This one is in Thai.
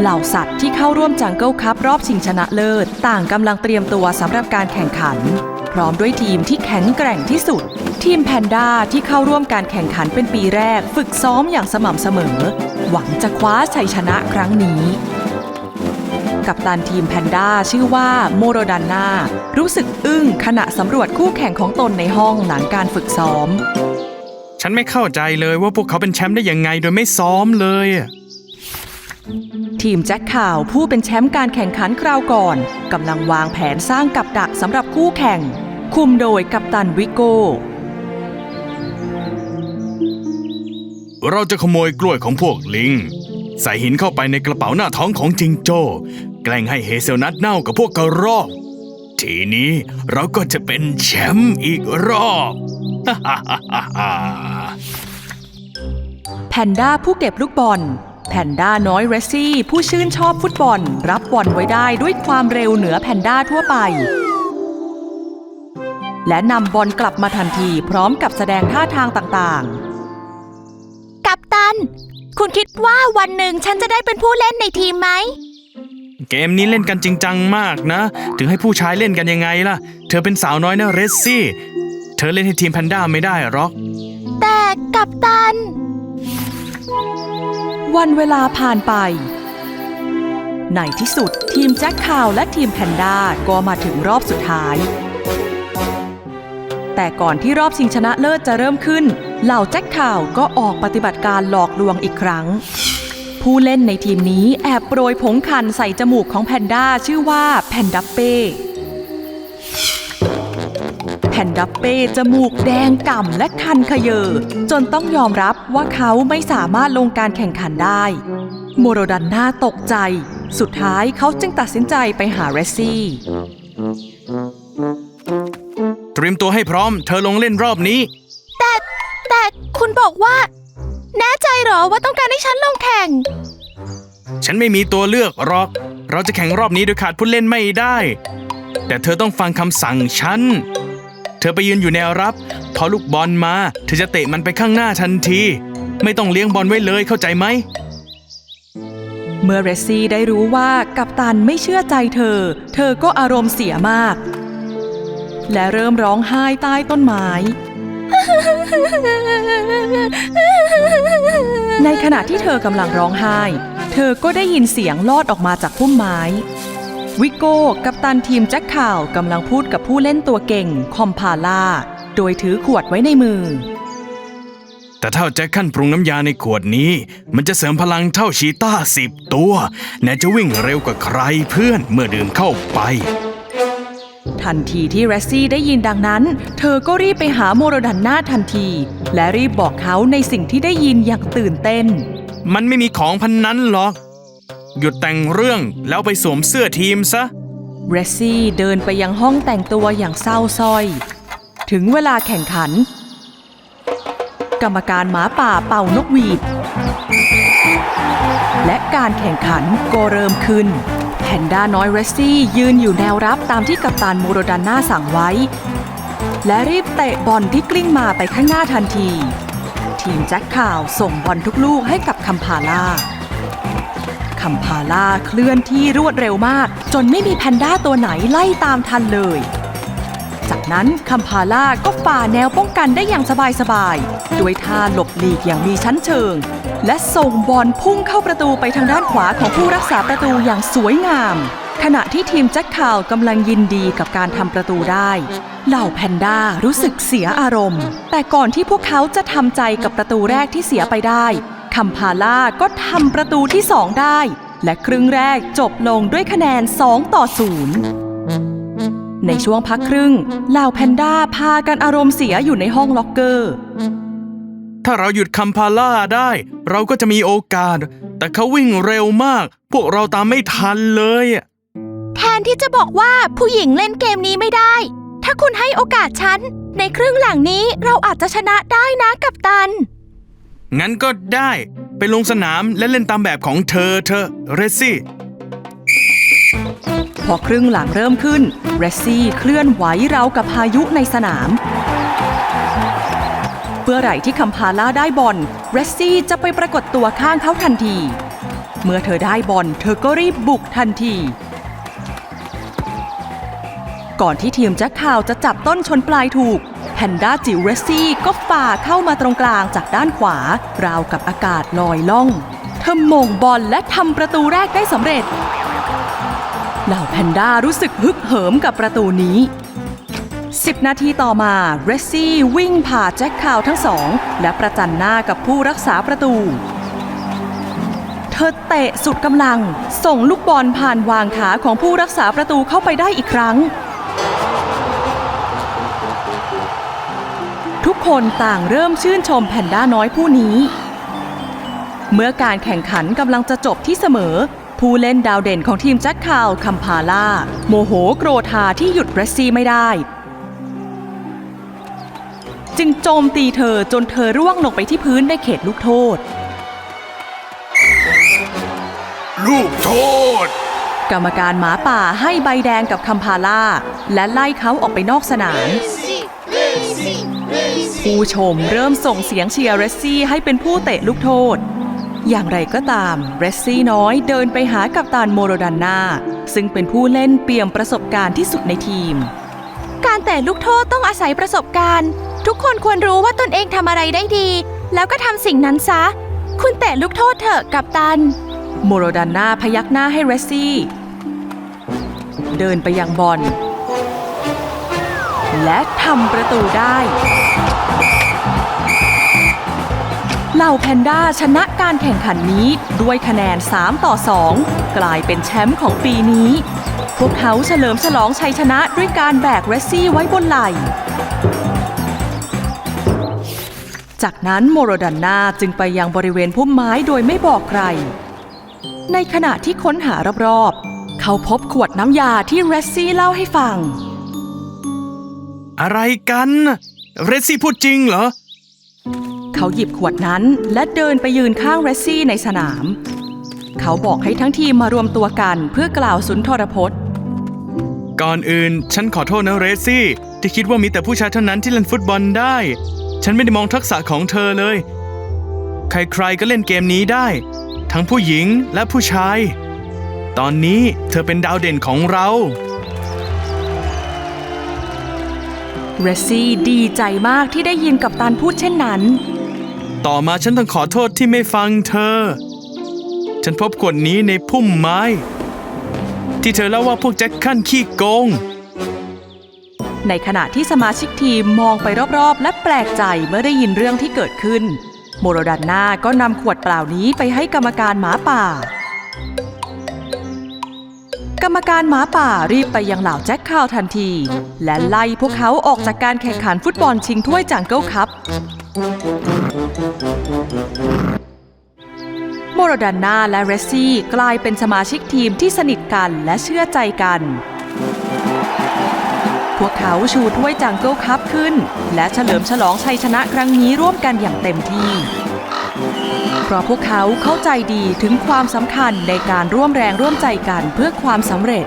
เหล่าสัตว์ที่เข้าร่วมจังเกิลคัพรอบชิงชนะเลิศ ต่างกำลังเตรียมตัวสำหรับการแข่งขัน พร้อมด้วยทีมที่แข็งแกร่งที่สุด ทีมแพนด้าที่เข้าร่วมการแข่งขันเป็นปีแรก ฝึกซ้อมอย่างสม่ำเสมอ หวังจะคว้าชัยชนะครั้งนี้กัปตันทีมแพนด้าชื่อว่าโมโรดันนารู้สึกอึ้งขณะสำรวจคู่แข่งของตนในห้องหลังการฝึกซ้อม ฉันไม่เข้าใจเลยว่าพวกเขาเป็นแชมป์ได้ยังไงโดยไม่ซ้อมเลยอะ ทีมแจ็คข่าวผู้เป็นแชมป์การแข่งขันคราวก่อนกำลังวางแผนสร้างกับดักสำหรับคู่แข่ง คุมโดยกัปตันวิโก้ เราจะขโมยกล้วยของพวกลิง ใส่หินเข้าไปในกระเป๋าหน้าท้องของจิงโจ้ แกล้งให้เฮเซลนัทเน่ากับพวกกระรอก ทีนี้เราก็จะเป็นแชมป์อีกรอบแพนด้าผู้เก็บลูกบอล แพนด้าน้อยเรซซี่ ผู้ชื่นชอบฟุตบอล รับบอลไว้ได้ด้วยความเร็วเหนือแพนด้าทั่วไป และนำบอลกลับมาทันทีพร้อมกับแสดงท่าทางต่างๆ กัปตัน คุณคิดว่าวันหนึ่งฉันจะได้เป็นผู้เล่นในทีมไหม เกมนี้เล่นกันจริงจังมากนะ ถึงให้ผู้ชายเล่นกันยังไงล่ะ เธอเป็นสาวน้อยนะเรซซี่ เธอเล่นให้ทีมแพนด้าไม่ได้หรอก แต่กัปตัน วันเวลาผ่านไป ในที่สุดทีมแจ็คข่าวและทีมแพนด้าก็มาถึงรอบสุดท้าย แต่ก่อนที่รอบชิงชนะเลิศจะเริ่มขึ้น เหล่าแจ็คข่าวก็ออกปฏิบัติการหลอกลวงอีกครั้ง ผู้เล่นในทีมนี้แอบโปรยผงคันใส่จมูกของแพนด้าชื่อว่าแพนดัปเป้ แพนดัปเป้จมูกแดงก่ำและคันขยเยอ จนต้องยอมรับว่าเขาไม่สามารถลงการแข่งขันได้ โมโรดันน่าตกใจ สุดท้ายเขาจึงตัดสินใจไปหาเรซซี่ เตรียมตัวให้พร้อม เธอลงเล่นรอบนี้ แต่แต่คุณบอกว่า แน่ใจเหรอว่าต้องการให้ฉันลงแข่ง ฉันไม่มีตัวเลือกหรอก เราจะแข่งรอบนี้โดยขาดผู้เล่นไม่ได้ แต่เธอต้องฟังคำสั่งฉันเธอไปยืนอยู่แนวรับ พอลูกบอลมา เธอจะเตะมันไปข้างหน้าทันที ไม่ต้องเลี้ยงบอลไว้เลยเข้าใจไหม เมื่อเรซซี่ได้รู้ว่ากัปตันไม่เชื่อใจเธอ เธอก็อารมณ์เสียมาก และเริ่มร้องไห้ใต้ต้นไม้ในขณะที่เธอกำลังร้องไห้ เธอก็ได้ยินเสียงลอดออกมาจากพุ่มไม้ วิโก้กัปตันทีมแจ็คข่าวกำลังพูดกับผู้เล่นตัวเก่งคอมพาล่า โดยถือขวดไว้ในมือ แต่ถ้าแจ็คขั้นปรุงน้ำยาในขวดนี้ มันจะเสริมพลังเท่าชีต้าสิบตัวแน่จะวิ่งเร็วกว่าใครเพื่อนเมื่อดื่มเข้าไป ทันทีที่เรซซี่ได้ยินดังนั้น เธอก็รีบไปหาโมโรดันนาทันที และรีบบอกเขาในสิ่งที่ได้ยินอย่างตื่นเต้น มันไม่มีของพันนั้นหรอก หยุดแต่งเรื่องแล้วไปสวมเสื้อทีมซะเรซซี่เดินไปยังห้องแต่งตัวอย่างเศร้าสร้อย ถึงเวลาแข่งขัน กรรมการหมาป่าเป่านกหวีด และการแข่งขันก็เริ่มขึ้นแพนด้าน้อยเรซซี่ยืนอยู่แนวรับตามที่กัปตันโมโรดันนาสั่งไว้ และรีบเตะบอลที่กลิ้งมาไปข้างหน้าทันที ทีมแจ็คข่าวส่งบอลทุกลูกให้กับคัมพาล่า คัมพาล่าเคลื่อนที่รวดเร็วมาก จนไม่มีแพนด้าตัวไหนไล่ตามทันเลย จากนั้นคัมพาล่าก็ฝ่าแนวป้องกันได้อย่างสบายๆด้วยท่าหลบหลีกอย่างมีชั้นเชิง และส่งบอลพุ่งเข้าประตูไปทางด้านขวาของผู้รักษาประตูอย่างสวยงาม ขณะที่ทีมแจ็คข่าวกำลังยินดีกับการทำประตูได้เหล่าแพนด้ารู้สึกเสียอารมณ์ แต่ก่อนที่พวกเขาจะทำใจกับประตูแรกที่เสียไปได้ คัมพาล่าก็ทำประตูที่ 2 ได้ และครึ่งแรกจบลงด้วยคะแนน 2 ต่อ 0 ในช่วงพักครึ่งเหล่าแพนด้าพากันอารมณ์เสียอยู่ในห้องล็อกเกอร์ ถ้าเราหยุดคัมพาล่าได้ เราก็จะมีโอกาส แต่เขาวิ่งเร็วมาก พวกเราตามไม่ทันเลยอะแทนที่จะบอกว่าผู้หญิงเล่นเกมนี้ไม่ได้ ถ้าคุณให้โอกาสฉัน ในครึ่งหลังนี้เราอาจจะชนะได้นะกัปตัน งั้นก็ได้ไปลงสนามและเล่นตามแบบของเธอเธอเรซซี่ พอครึ่งหลังเริ่มขึ้น เรซซี่เคลื่อนไหวราวกับพายุในสนาม เมื่อไหร่ที่คัมพาล่าได้บอล เรซซี่จะไปปรากฏตัวข้างเขาทันที เมื่อเธอได้บอลเธอก็รีบบุกทันที ก่อนที่ทีมแจ็คข่าวจะจับต้นชนปลายถูก แพนด้าจิ๋วเรซี่ก็ฝ่าเข้ามาตรงกลางจากด้านขวา ราวกับอากาศลอยล่อง เธอมงบอลและทำประตูแรกได้สำเร็จ เหล่าแพนด้ารู้สึกฮึกเหิมกับประตูนี้ 10 นาทีต่อมาเรซี่วิ่งผ่าแจ็คข่าวทั้งสอง และประจันหน้ากับผู้รักษาประตู เธอเตะสุดกำลัง ส่งลูกบอลผ่านวางขาของผู้รักษาประตูเข้าไปได้อีกครั้ง คนต่างเริ่มชื่นชมแพนด้าน้อยผู้นี้ เมื่อการแข่งขันกำลังจะจบที่เสมอ ผู้เล่นดาวเด่นของทีมแจ็คคาวคัมพาล่า โมโหโกรธาที่หยุดเรสซี่ไม่ได้ จึงโจมตีเธอจนเธอร่วงลงไปที่พื้นในเขตลูกโทษ ลูกโทษ กรรมการหมาป่าให้ใบแดงกับคัมพาล่า และไล่เขาออกไปนอกสนาม ผู้ชมเริ่มส่งเสียงเชียร์เรสซี่ให้เป็นผู้เตะลูกโทษ อย่างไรก็ตามเรสซี่น้อยเดินไปหากัปตันโมโรดันนาซึ่งเป็นผู้เล่นเปี่ยมประสบการณ์ที่สุดในทีม การแต่ลูกโทษต้องอาศัยประสบการณ์ ทุกคนควรรู้ว่าตนเองทำอะไรได้ดี แล้วก็ทำสิ่งนั้นซะ คุณแต่ลูกโทษเถอะกับตัน โมโรดันนาพยักหน้าให้เรสซี่ เดินไปยังบอลและทำประตูได้ เหล่าแพนด้าชนะการแข่งขันนี้ด้วยคะแนน 3 ต่อ 2 กลายเป็นแชมป์ของปีนี้ พวกเขาเฉลิมฉลองชัยชนะด้วยการแบกเรสซี่ไว้บนไหล่จากนั้นโมโรดันนาจึงไปยังบริเวณพุ่มไม้โดยไม่บอกใคร ในขณะที่ค้นหารอบๆ เขาพบขวดน้ำยาที่เรสซี่เล่าให้ฟัง อะไรกัน เรซซี่พูดจริงเหรอ เขาหยิบขวดนั้นและเดินไปยืนข้างเรสซี่ในสนาม เขาบอกให้ทั้งทีมมารวมตัวกันเพื่อกล่าวสุนทรพจน์ ก่อนอื่นฉันขอโทษนะเรซซี่ ที่คิดว่ามีแต่ผู้ชายเท่านั้นที่เล่นฟุตบอลได้ ฉันไม่ได้มองทักษะของเธอเลย ใครๆก็เล่นเกมนี้ได้ ทั้งผู้หญิงและผู้ชาย ตอนนี้เธอเป็นดาวเด่นของเรา เรสซี่ดีใจมากที่ได้ยินกับตันพูดเช่นนั้น ต่อมาฉันต้องขอโทษที่ไม่ฟังเธอ ฉันพบขวดนี้ในพุ่มไม้ ที่เธอเล่าว่าพวกแจ็คขั้นขี้โกง ในขณะที่สมาชิกทีมมองไปรอบๆ และแปลกใจเมื่อได้ยินเรื่องที่เกิดขึ้น โมโรดันนาก็นำขวดเปล่านี้ไปให้กรรมการหมาป่า กรรมการหมาป่ารีบไปยังเหล่าแจ็คข่าวทันที และไล่พวกเขาออกจากการแข่งขันฟุตบอลชิงถ้วยจังเกิลคัพโมโรดันนาและเรสซี่กลายเป็นสมาชิกทีมที่สนิทกันและเชื่อใจกัน พวกเขาชูถ้วยจังเกิลคัพขึ้น และเฉลิมฉลองชัยชนะครั้งนี้ร่วมกันอย่างเต็มที่ เพราะพวกเขาเข้าใจดีถึงความสำคัญในการร่วมแรงร่วมใจกันเพื่อความสำเร็จ